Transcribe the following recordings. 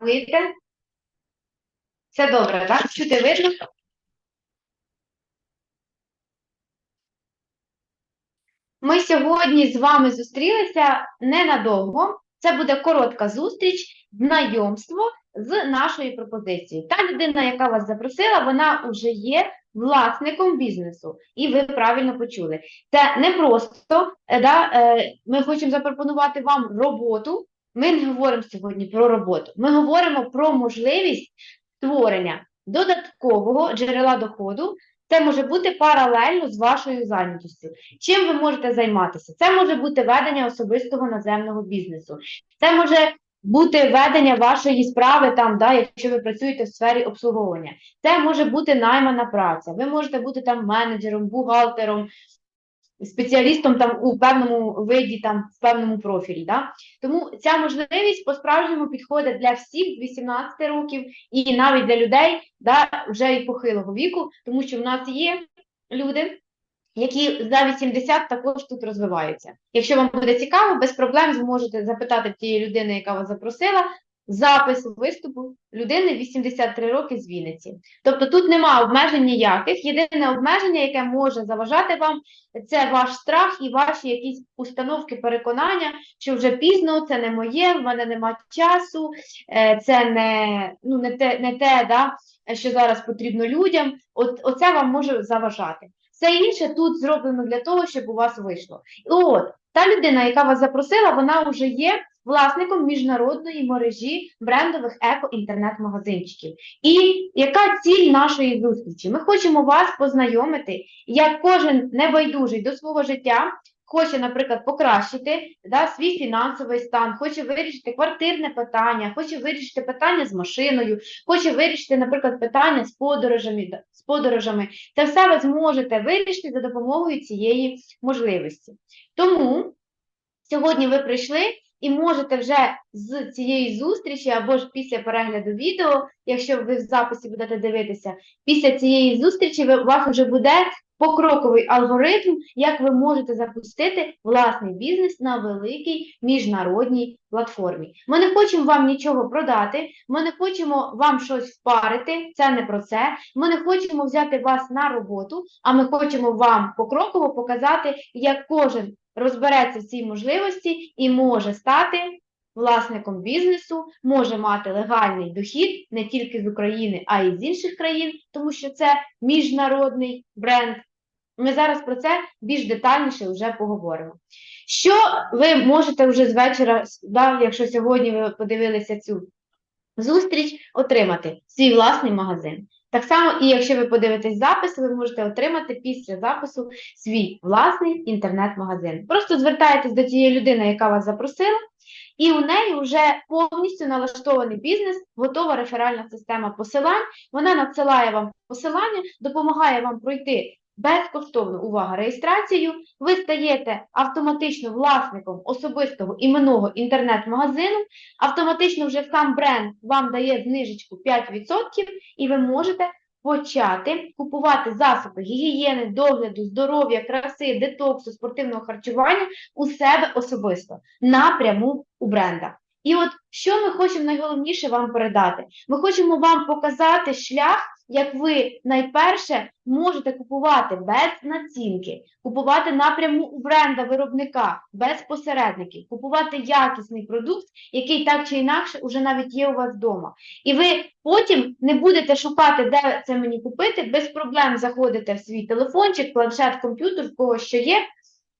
реагуєте? Все добре, так? Чути видно? Ми сьогодні з вами зустрілися ненадовго. Це буде коротка зустріч, знайомство з нашою пропозицією. Та людина, яка вас запросила, вона вже є власником бізнесу. І ви правильно почули. Це не просто е, да, е, ми хочемо запропонувати вам роботу. Ми не говоримо сьогодні про роботу. Ми говоримо про можливість створення додаткового джерела доходу. Це може бути паралельно з вашою зайнятістю. Чим ви можете займатися? Це може бути ведення особистого наземного бізнесу. Це може бути ведення вашої справи, там, да, якщо ви працюєте в сфері обслуговування. Це може бути наймана праця. Ви можете бути там менеджером, бухгалтером, спеціалістом там у певному виді, там в певному профілі. Да? Тому ця можливість по-справжньому підходить для всіх 18 років і навіть для людей да, вже і похилого віку, тому що в нас є люди. Які за 80 також тут розвиваються. Якщо вам буде цікаво, без проблем зможете запитати тієї людини, яка вас запросила, запис виступу людини 83 роки з Вінниці. Тобто тут нема обмежень ніяких. Єдине обмеження, яке може заважати вам, це ваш страх і ваші якісь установки переконання, що вже пізно, це не моє, в мене нема часу, е, це не ну, не те, не те да, що зараз потрібно людям. От, Оце вам може заважати. Все інше тут зроблено для того, щоб у вас вийшло. І от та людина, яка вас запросила, вона вже є власником міжнародної мережі брендових еко-інтернет-магазинчиків. І яка ціль нашої зустрічі? Ми хочемо вас познайомити, як кожен небайдужий до свого життя. Хоче, наприклад, покращити да, свій фінансовий стан, хоче вирішити квартирне питання, хоче вирішити питання з машиною, хоче вирішити, наприклад, питання з подорожами. З подорожами. Це все ви зможете вирішити за допомогою цієї можливості. Тому сьогодні ви прийшли і можете вже з цієї зустрічі або ж після перегляду відео, якщо ви в записі будете дивитися, після цієї зустрічі у вас вже буде покроковий алгоритм, як ви можете запустити власний бізнес на великій міжнародній платформі. Ми не хочемо вам нічого продати, ми не хочемо вам щось впарити, це не про це. Ми не хочемо взяти вас на роботу, а ми хочемо вам покроково показати, як кожен розбереться в цій можливості і може стати власником бізнесу, може мати легальний дохід не тільки з України, а й з інших країн, тому що це міжнародний бренд. Ми зараз про це більш детальніше вже поговоримо. Що ви можете вже з вечора, да, якщо сьогодні ви подивилися цю зустріч, отримати свій власний магазин. Так само, і якщо ви подивитесь запис, ви можете отримати після запису свій власний інтернет-магазин. Просто звертаєтесь до тієї людини, яка вас запросила, і у неї вже повністю налаштований бізнес, готова реферальна система посилань. Вона надсилає вам посилання, допомагає вам пройти безкоштовну увага реєстрацію, ви стаєте автоматично власником особистого іменного інтернет-магазину, автоматично вже сам бренд вам дає знижечку 5%, і ви можете почати купувати засоби гігієни, догляду, здоров'я, краси, детоксу, спортивного харчування у себе особисто напряму у брендах. І от що ми хочемо найголовніше вам передати? Ми хочемо вам показати шлях, як ви найперше можете купувати без націнки, купувати напряму у бренда виробника без посередників, купувати якісний продукт, який так чи інакше вже навіть є у вас вдома. І ви потім не будете шукати, де це мені купити, без проблем заходите в свій телефончик, планшет, комп'ютер, в кого що є,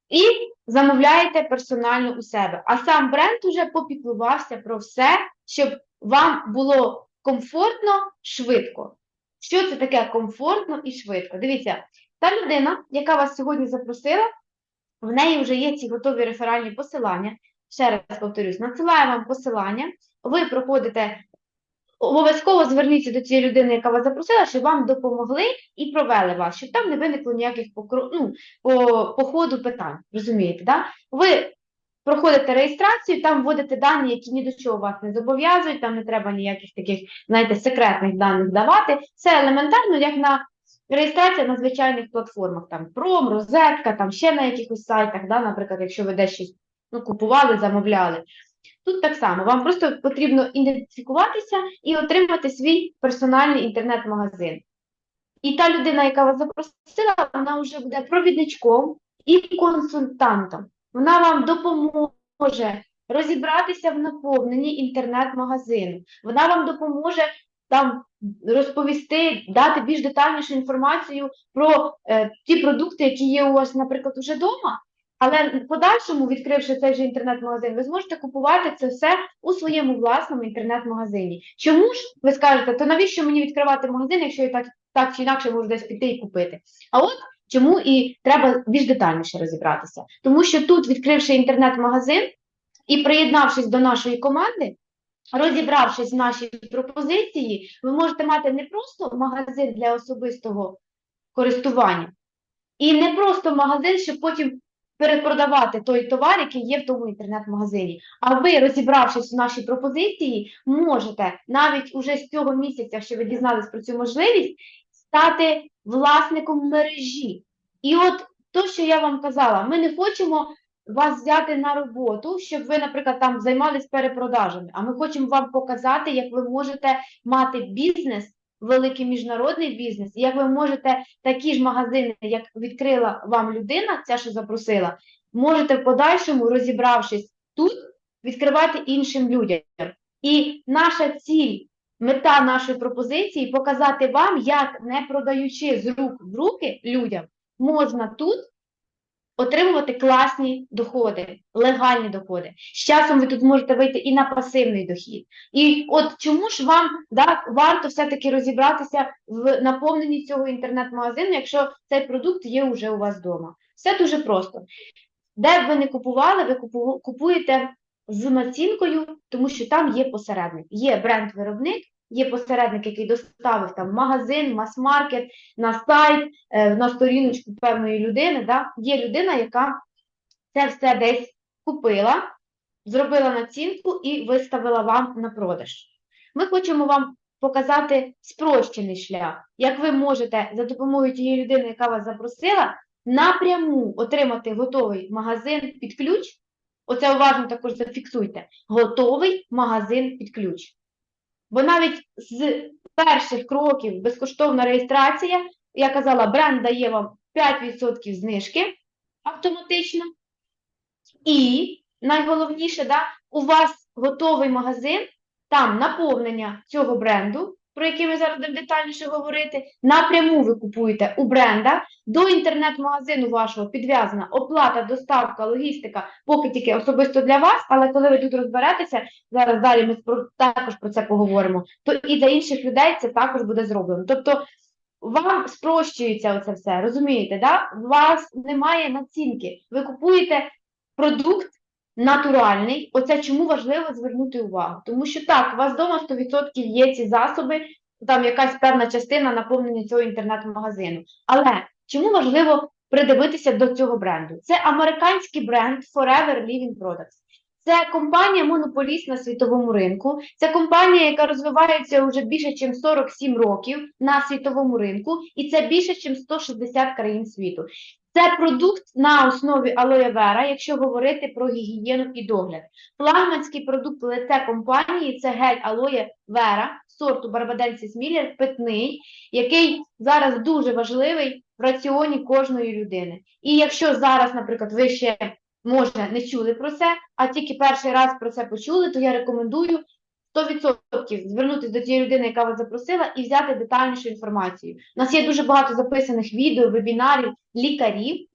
і замовляєте персонально у себе. А сам бренд уже попіклувався про все, щоб вам було комфортно, швидко. Що це таке комфортно і швидко? Дивіться, та людина, яка вас сьогодні запросила, в неї вже є ці готові реферальні посилання. Ще раз повторюсь, надсилає вам посилання, ви проходите Обов'язково зверніться до цієї людини, яка вас запросила, щоб вам допомогли і провели вас, щоб там не виникло ніяких покро... ну, по, по ходу питань. Розумієте, да? Ви проходите реєстрацію, там вводите дані, які ні до чого вас не зобов'язують, там не треба ніяких таких, знаєте, секретних даних давати. Це елементарно, як на реєстрація на звичайних платформах, там Пром, Розетка, там ще на якихось сайтах, да, наприклад, якщо ви десь ну, купували, замовляли. Тут так само, вам просто потрібно ідентифікуватися і отримати свій персональний інтернет-магазин. І та людина, яка вас запросила, вона вже буде провідничком і консультантом. Вона вам допоможе розібратися в наповненні інтернет-магазину. Вона вам допоможе там розповісти, дати більш детальнішу інформацію про е, ті продукти, які є у вас, наприклад, уже вдома. Але в подальшому, відкривши цей же інтернет-магазин, ви зможете купувати це все у своєму власному інтернет-магазині. Чому ж ви скажете, то навіщо мені відкривати магазин, якщо я так, так чи інакше можу десь піти і купити? А от чому і треба більш детальніше розібратися. Тому що тут, відкривши інтернет-магазин і приєднавшись до нашої команди, розібравшись в нашій пропозиції, ви можете мати не просто магазин для особистого користування, і не просто магазин, щоб потім перепродавати той товар, який є в тому інтернет-магазині. А ви, розібравшись в нашій пропозиції, можете навіть уже з цього місяця, що ви дізнались про цю можливість, стати власником мережі. І от то, що я вам казала, ми не хочемо вас взяти на роботу, щоб ви, наприклад, там займались перепродажами, а ми хочемо вам показати, як ви можете мати бізнес, великий міжнародний бізнес, як ви можете такі ж магазини, як відкрила вам людина, ця, що запросила, можете в подальшому, розібравшись тут, відкривати іншим людям. І наша ціль, мета нашої пропозиції показати вам, як не продаючи з рук в руки людям, можна тут отримувати класні доходи, легальні доходи. З часом ви тут можете вийти і на пасивний дохід. І от чому ж вам да, варто все-таки розібратися в наповненні цього інтернет-магазину, якщо цей продукт є вже у вас вдома? Все дуже просто. Де б ви не купували, ви купуєте з націнкою, тому що там є посередник. Є бренд-виробник, є посередник, який доставив там магазин, мас-маркет, на сайт, е, на сторіночку певної людини. Да? Є людина, яка це все десь купила, зробила націнку і виставила вам на продаж. Ми хочемо вам показати спрощений шлях, як ви можете за допомогою тієї людини, яка вас запросила, напряму отримати готовий магазин під ключ. Оце уважно також зафіксуйте. Готовий магазин під ключ. Бо навіть з перших кроків безкоштовна реєстрація, я казала, бренд дає вам 5% знижки автоматично. І найголовніше, да, у вас готовий магазин, там наповнення цього бренду, про який ми зараз будемо детальніше говорити, напряму ви купуєте у бренда, до інтернет-магазину вашого підв'язана оплата, доставка, логістика, поки тільки особисто для вас, але коли ви тут розберетеся, зараз далі ми також про це поговоримо, то і для інших людей це також буде зроблено. Тобто вам спрощується оце все, розумієте, да? У вас немає націнки. Ви купуєте продукт натуральний. Оце чому важливо звернути увагу. Тому що так, у вас вдома 100% є ці засоби, там якась певна частина наповнення цього інтернет-магазину. Але чому важливо придивитися до цього бренду? Це американський бренд Forever Living Products. Це компанія монополіст на світовому ринку. Це компанія, яка розвивається вже більше, ніж 47 років на світовому ринку, і це більше, ніж 160 країн світу. Це продукт на основі алоє вера, якщо говорити про гігієну і догляд. Флагманський продукт лице компанії це гель алоє вера сорту Барбаденсіс Міллер, питний, який зараз дуже важливий в раціоні кожної людини. І якщо зараз, наприклад, ви ще може не чули про це, а тільки перший раз про це почули, то я рекомендую 100% звернутися до тієї людини, яка вас запросила, і взяти детальнішу інформацію. У нас є дуже багато записаних відео, вебінарів, лікарів,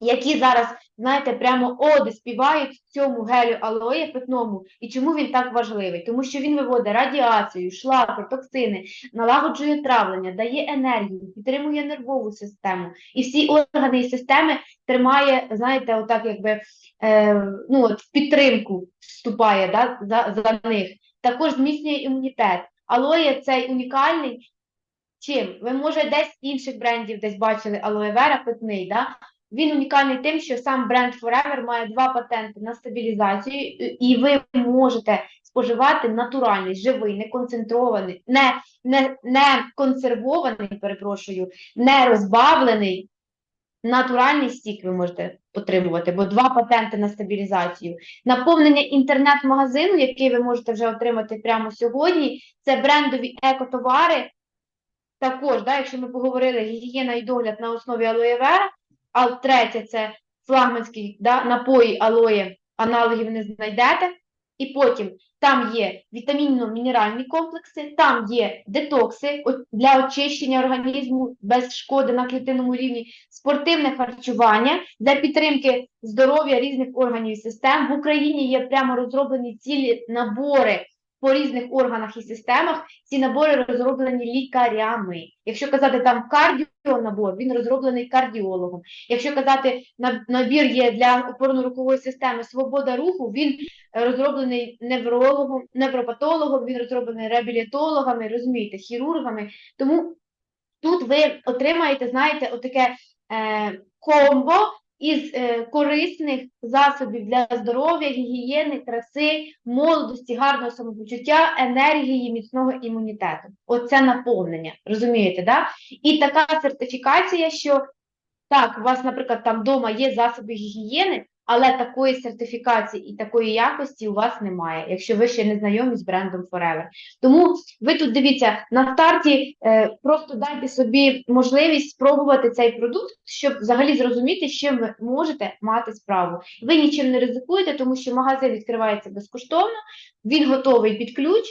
які зараз, знаєте, прямо оди співають цьому гелю алоє питному. І чому він так важливий? Тому що він виводить радіацію, шлаки, токсини, налагоджує травлення, дає енергію, підтримує нервову систему. І всі органи і системи тримає, знаєте, отак якби е, ну, от, в підтримку вступає да, за, за них. Також зміцнює імунітет. Алоє цей унікальний. Чим? Ви, може, десь інших брендів десь бачили алоє вера питний, да? Він унікальний тим, що сам бренд Forever має два патенти на стабілізацію, і ви можете споживати натуральний, живий, не концентрований, не, не, не консервований, перепрошую, не розбавлений, натуральний стік ви можете отримувати, бо два патенти на стабілізацію. Наповнення інтернет-магазину, який ви можете вже отримати прямо сьогодні, це брендові екотовари. Також, да, якщо ми поговорили, гігієна і догляд на основі алоє вера, а третє це флагманські да, напої алоє, аналогів не знайдете. І потім там є вітамінно-мінеральні комплекси, там є детокси для очищення організму без шкоди на клітинному рівні, спортивне харчування для підтримки здоров'я різних органів і систем. В Україні є прямо розроблені цілі набори по різних органах і системах. Ці набори розроблені лікарями. Якщо казати там кардіонабор, він розроблений кардіологом. Якщо казати на- набір є для опорно-рухової системи свобода руху, він е, розроблений неврологом, невропатологом, він розроблений реабілітологами, розумієте, хірургами. Тому тут ви отримаєте, знаєте, отаке е, комбо із е, корисних засобів для здоров'я, гігієни, краси, молодості, гарного самопочуття, енергії, міцного імунітету. Оце наповнення, розумієте, да? І така сертифікація, що так, у вас, наприклад, там вдома є засоби гігієни, але такої сертифікації і такої якості у вас немає, якщо ви ще не знайомі з брендом Forever. Тому ви тут дивіться на старті, е, просто дайте собі можливість спробувати цей продукт, щоб взагалі зрозуміти, з чим ви можете мати справу. Ви нічим не ризикуєте, тому що магазин відкривається безкоштовно, він готовий під ключ.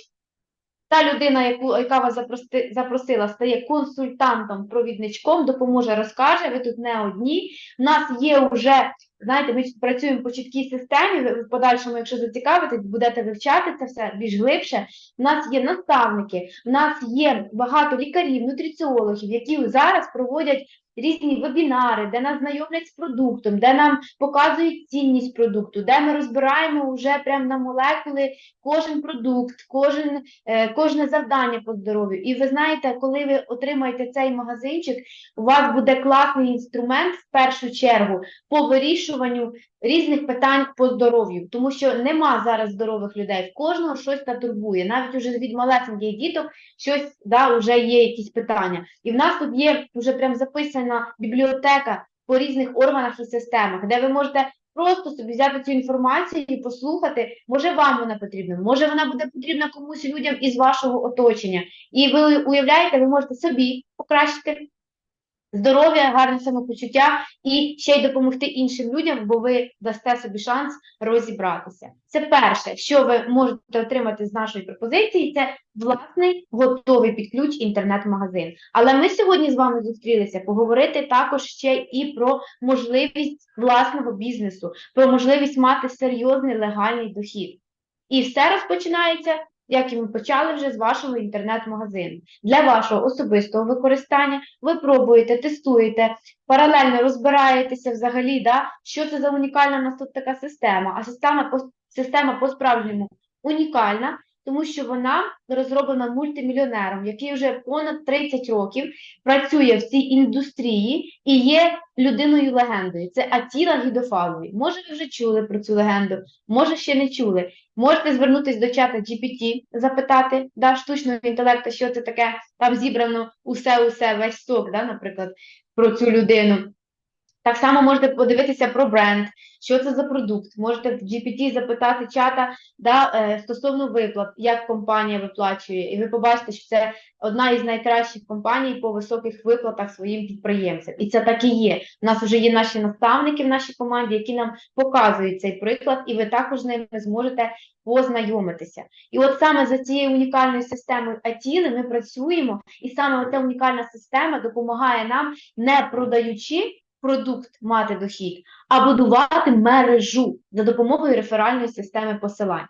Та людина, яку, яка вас запрости, запросила, стає консультантом, провідничком, допоможе, розкаже. Ви тут не одні. У нас є вже, знаєте, ми працюємо по чіткій системі. В подальшому, якщо зацікавитесь, будете вивчати це все більш глибше. У нас є наставники, у нас є багато лікарів, нутриціологів, які зараз проводять різні вебінари, де нас знайомлять з продуктом, де нам показують цінність продукту, де ми розбираємо вже прямо на молекули кожен продукт, кожен, е, кожне завдання по здоров'ю. І ви знаєте, коли ви отримаєте цей магазинчик, у вас буде класний інструмент в першу чергу по вирішуванню різних питань по здоров'ю, тому що нема зараз здорових людей. В кожного щось та турбує. Навіть уже від малесеньких діток щось да, вже є якісь питання. І в нас тут є вже прям записана бібліотека по різних органах і системах, де ви можете просто собі взяти цю інформацію і послухати. Може, вам вона потрібна, може вона буде потрібна комусь людям із вашого оточення. І ви уявляєте, ви можете собі покращити здоров'я, гарне самопочуття і ще й допомогти іншим людям, бо ви дасте собі шанс розібратися. Це перше, що ви можете отримати з нашої пропозиції, це власний готовий під ключ інтернет-магазин. Але ми сьогодні з вами зустрілися поговорити також ще і про можливість власного бізнесу, про можливість мати серйозний легальний дохід. І все розпочинається як і ми почали вже з вашого інтернет-магазину. Для вашого особистого використання ви пробуєте, тестуєте, паралельно розбираєтеся взагалі, да, що це за унікальна у нас тут така система. А система по, система по-справжньому унікальна, тому що вона розроблена мультимільйонером, який вже понад 30 років працює в цій індустрії і є людиною-легендою. Це Атіла Гідофалові. Може, ви вже чули про цю легенду, може ще не чули. Можете звернутися до чата GPT, запитати да, штучного інтелекту, що це таке, там зібрано усе-усе, весь сок, да, наприклад, про цю людину. Так само можете подивитися про бренд, що це за продукт. Можете в GPT запитати чата да, е, стосовно виплат, як компанія виплачує, і ви побачите, що це одна із найкращих компаній по високих виплатах своїм підприємцям. І це так і є. У нас вже є наші наставники в нашій команді, які нам показують цей приклад, і ви також з ними зможете познайомитися. І от саме за цією унікальною системою Атіли ми працюємо, і саме ця унікальна система допомагає нам, не продаючи продукт мати дохід, а будувати мережу за допомогою реферальної системи посилань.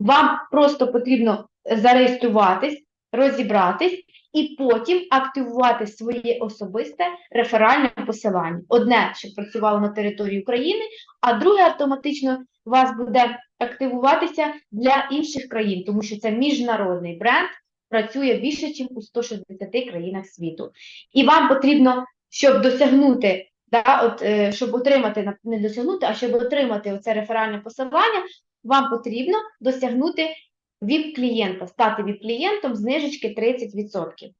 Вам просто потрібно зареєструватись, розібратись і потім активувати своє особисте реферальне посилання. Одне, щоб працювало на території України, а друге автоматично у вас буде активуватися для інших країн, тому що це міжнародний бренд, працює більше, ніж у 160 країнах світу. І вам потрібно, щоб досягнути Да, от, е, щоб отримати, не досягнути, а щоб отримати оце реферальне посилання, вам потрібно досягнути ВІП-клієнта, стати ВІП-клієнтом знижечки 30%.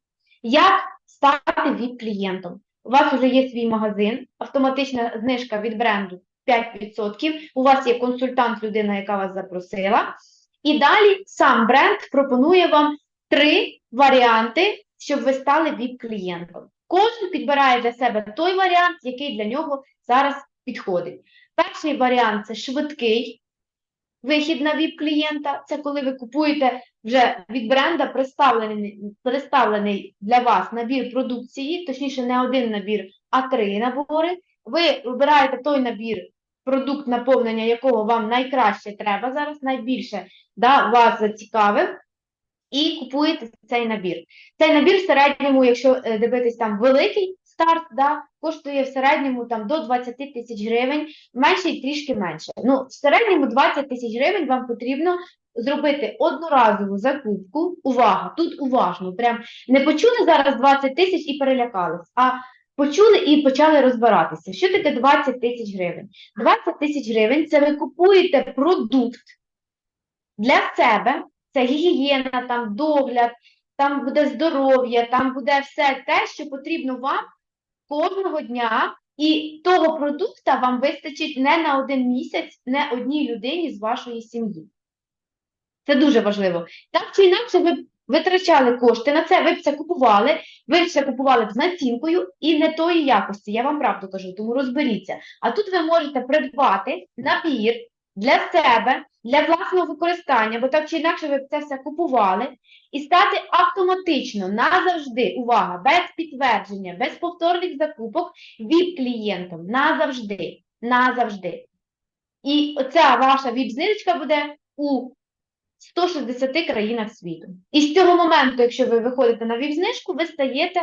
Як стати ВІП-клієнтом? у вас вже є свій магазин, автоматична знижка від бренду 5%, у вас є консультант, людина, яка вас запросила. І далі сам бренд пропонує вам три варіанти, щоб ви стали VIP-клієнтом. Кожен підбирає для себе той варіант, який для нього зараз підходить. Перший варіант це швидкий вихід на VIP-клієнта. Це коли ви купуєте вже від бренда представлений, представлений для вас набір продукції, точніше, не один набір, а три набори. Ви вибираєте той набір, продукт наповнення якого вам найкраще треба зараз, найбільше да, вас зацікавив, і купуєте цей набір. Цей набір в середньому, якщо е, дивитись там великий старт, да, коштує в середньому там до 20 тисяч гривень, менше і трішки менше. Ну, в середньому 20 тисяч гривень вам потрібно зробити одноразову закупку. Увага, тут уважно, прям не почули зараз 20 тисяч і перелякались, а почули і почали розбиратися. Що таке 20 тисяч гривень? 20 тисяч гривень це ви купуєте продукт для себе, це гігієна, там догляд, там буде здоров'я, там буде все те, що потрібно вам кожного дня, і того продукта вам вистачить не на один місяць, не одній людині з вашої сім'ї. Це дуже важливо. Так чи інакше, ви витрачали кошти на це, ви б це купували, ви б це купували б з націнкою і не тої якості. Я вам правду кажу, тому розберіться. А тут ви можете придбати набір для себе, для власного використання, бо так чи інакше ви це все купували, і стати автоматично назавжди, увага, без підтвердження, без повторних закупок ВІП-клієнтом. Назавжди. Назавжди. І оця ваша ВІП-знижечка буде у 160 країнах світу. І з цього моменту, якщо ви виходите на ВІП-знижку, ви стаєте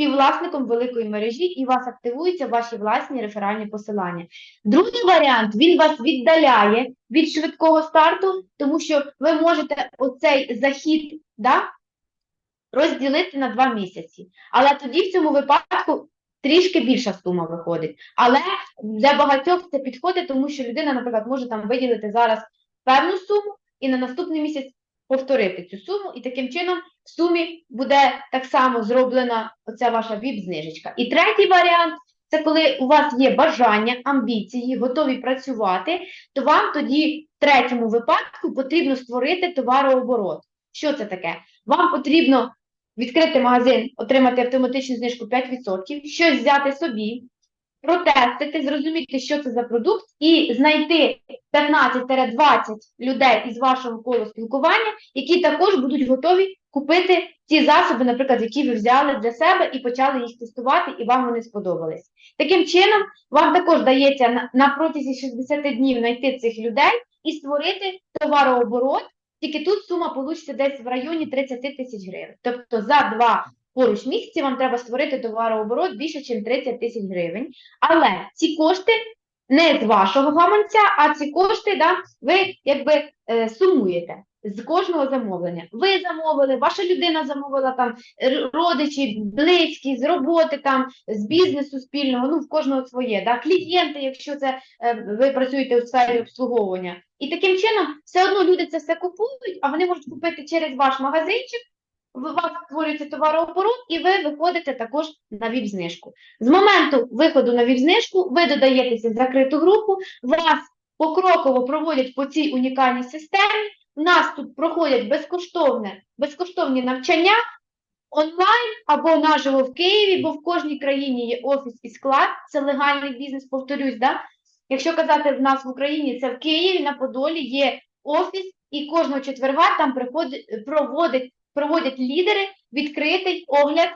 співвласником великої мережі і у вас активуються ваші власні реферальні посилання. Другий варіант, він вас віддаляє від швидкого старту, тому що ви можете оцей захід да, розділити на два місяці. Але тоді в цьому випадку трішки більша сума виходить. Але для багатьох це підходить, тому що людина, наприклад, може там виділити зараз певну суму і на наступний місяць повторити цю суму, і таким чином в сумі буде так само зроблена оця ваша ВІП-знижечка. І третій варіант це коли у вас є бажання, амбіції, готові працювати, то вам тоді в третьому випадку потрібно створити товарооборот. Що це таке? Вам потрібно відкрити магазин, отримати автоматичну знижку 5%, щось взяти собі, протестити, зрозуміти, що це за продукт, і знайти 15-20 людей із вашого колу спілкування, які також будуть готові купити ті засоби, наприклад, які ви взяли для себе і почали їх тестувати, і вам вони сподобались. Таким чином, вам також дається на протязі 60 днів знайти цих людей і створити товарооборот. Тільки тут сума получиться десь в районі 30 тисяч гривень. Тобто за два поруч місяці вам треба створити товарооборот більше, ніж 30 тисяч гривень. Але ці кошти не з вашого гаманця, а ці кошти да, ви якби е, сумуєте з кожного замовлення. Ви замовили, ваша людина замовила там родичі, близькі, з роботи, там, з бізнесу спільного, ну в кожного своє, да, клієнти, якщо це е, ви працюєте у сфері обслуговування. І таким чином все одно люди це все купують, а вони можуть купити через ваш магазинчик, у вас створюється товарооборот, і ви виходите також на ВІП-знижку. З моменту виходу на ВІП-знижку ви додаєтеся в закриту групу, вас покроково проводять по цій унікальній системі. У нас тут проходять безкоштовне, безкоштовні навчання онлайн або наживо в Києві, бо в кожній країні є офіс і склад, це легальний бізнес, повторюсь, да? Якщо казати в нас в Україні, це в Києві на Подолі є офіс, і кожного четверга там приходить, проводить, проводять лідери відкритий огляд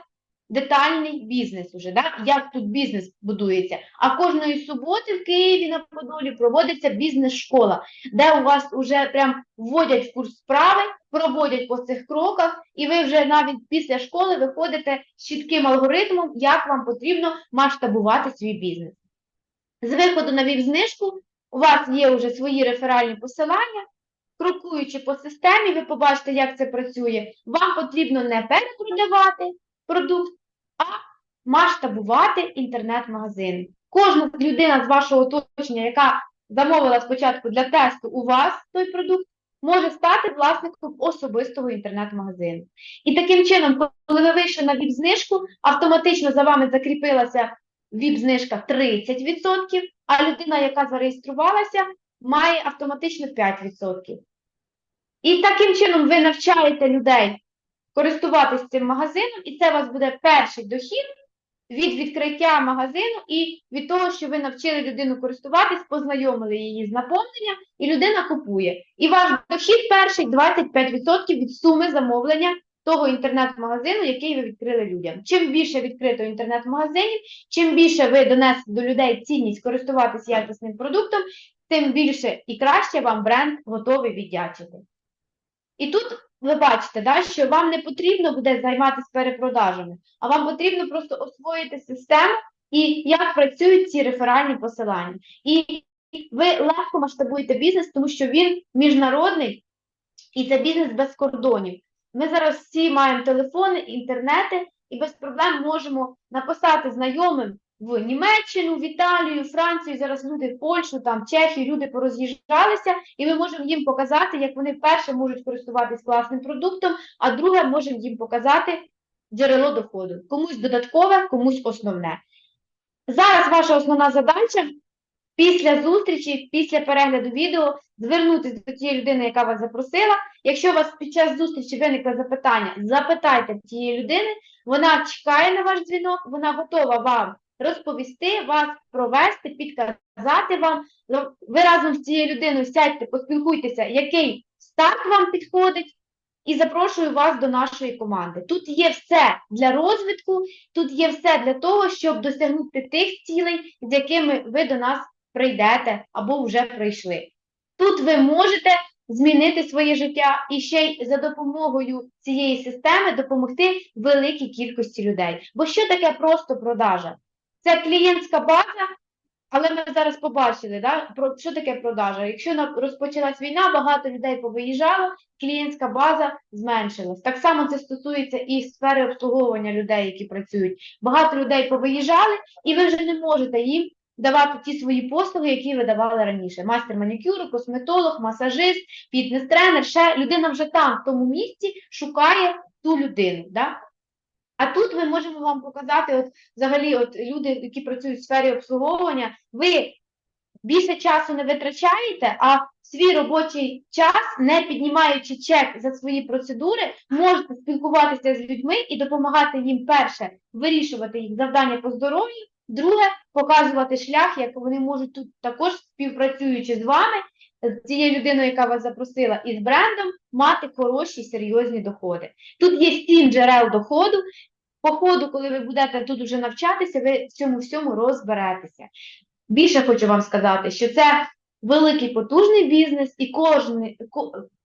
детальний бізнес уже, да? як тут бізнес будується. А кожної суботи в Києві на Подолі проводиться бізнес-школа, де у вас вже прям вводять в курс справи, проводять по цих кроках, і ви вже навіть після школи виходите з чітким алгоритмом, як вам потрібно масштабувати свій бізнес. З виходу на ВІП-знижку у вас є вже свої реферальні посилання, крокуючи по системі, ви побачите, як це працює. Вам потрібно не перепродавати продукт, а масштабувати інтернет-магазин. Кожна людина з вашого оточення, яка замовила спочатку для тесту у вас той продукт, може стати власником особистого інтернет-магазину. І таким чином, коли ви вийшли на віп-знижку, автоматично за вами закріпилася віп-знижка 30%, а людина, яка зареєструвалася, має автоматично 5%. І таким чином ви навчаєте людей користуватися цим магазином, і це у вас буде перший дохід від відкриття магазину і від того, що ви навчили людину користуватись, познайомили її з наповненням, і людина купує. І ваш дохід перший 25% від суми замовлення того інтернет-магазину, який ви відкрили людям. Чим більше відкрито інтернет-магазинів, чим більше ви донесли до людей цінність користуватись якісним продуктом, тим більше і краще вам бренд готовий віддячити. І тут ви бачите, да, що вам не потрібно буде займатися перепродажами, а вам потрібно просто освоїти систему і як працюють ці реферальні посилання. І ви легко масштабуєте бізнес, тому що він міжнародний і це бізнес без кордонів. Ми зараз всі маємо телефони, інтернети і без проблем можемо написати знайомим в Німеччину, в Італію, Францію, зараз люди в Польщу, там Чехію, люди пороз'їжджалися, і ми можемо їм показати, як вони перше можуть користуватись класним продуктом, а друге можемо їм показати джерело доходу. Комусь додаткове, комусь основне. Зараз ваша основна задача після зустрічі, після перегляду відео, звернутися до тієї людини, яка вас запросила. Якщо у вас під час зустрічі виникли запитання, запитайте тієї людини, вона чекає на ваш дзвінок, вона готова вам розповісти, вас провести, підказати вам. Ну, Ви разом з цією людиною сядьте, поспілкуйтеся, який старт вам підходить, і запрошую вас до нашої команди. Тут є все для розвитку, тут є все для того, щоб досягнути тих цілей, з якими ви до нас прийдете або вже прийшли. Тут ви можете змінити своє життя і ще й за допомогою цієї системи допомогти великій кількості людей. Бо що таке просто продажа? Це клієнтська база, але ми зараз побачили, да, про що таке продажа. Якщо розпочалась війна, багато людей повиїжджало, клієнтська база зменшилась. Так само це стосується і сфери обслуговування людей, які працюють. Багато людей повиїжджали, і ви вже не можете їм давати ті свої послуги, які ви давали раніше. Майстер манікюру, косметолог, масажист, фітнес-тренер, ще людина вже там, в тому місці, шукає ту людину. Да? А тут ми можемо вам показати, от взагалі, от люди, які працюють в сфері обслуговування, ви більше часу не витрачаєте, а свій робочий час, не піднімаючи чек за свої процедури, можете спілкуватися з людьми і допомагати їм перше вирішувати їх завдання по здоров'ю, друге показувати шлях, як вони можуть тут також співпрацюючи з вами, з цією людиною, яка вас запросила, і з брендом, мати хороші серйозні доходи. Тут є сім джерел доходу. По ходу, коли ви будете тут уже навчатися, ви в цьому всьому розберетеся. Більше хочу вам сказати, що це великий потужний бізнес, і кожний,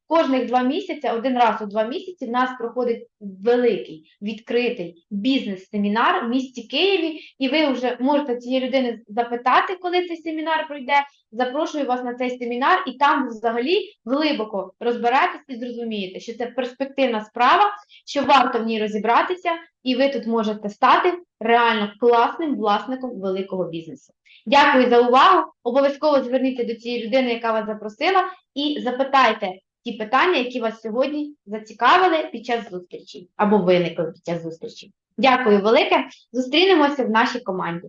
кожних два місяці, один раз у два місяці, в нас проходить великий відкритий бізнес-семінар в місті Києві, і ви вже можете цієї людини запитати, коли цей семінар пройде. Запрошую вас на цей семінар, і там взагалі глибоко розберетесь і зрозумієте, що це перспективна справа, що варто в ній розібратися, і ви тут можете стати реально класним власником великого бізнесу. Дякую за увагу. Обов'язково зверніться до цієї людини, яка вас запросила, і запитайте ті питання, які вас сьогодні зацікавили під час зустрічі або виникли під час зустрічі. Дякую велике. Зустрінемося в нашій команді.